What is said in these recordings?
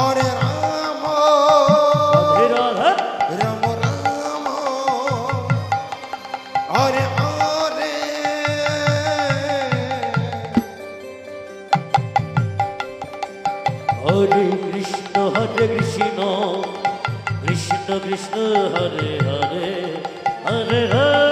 অরে রাম। রাম রাম। অরে অরে। হরে কৃষ্ণ হরে কৃষ্ণ। কৃষ্ণ কৃষ্ণ হরে হরে। হরে হরে।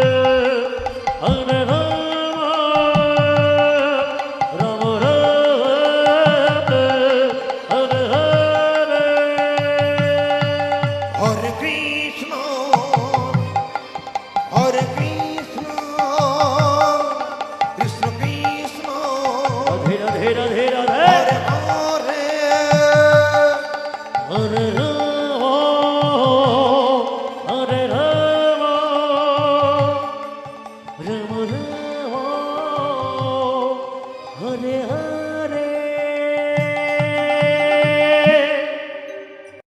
गमरा हो हरे हरे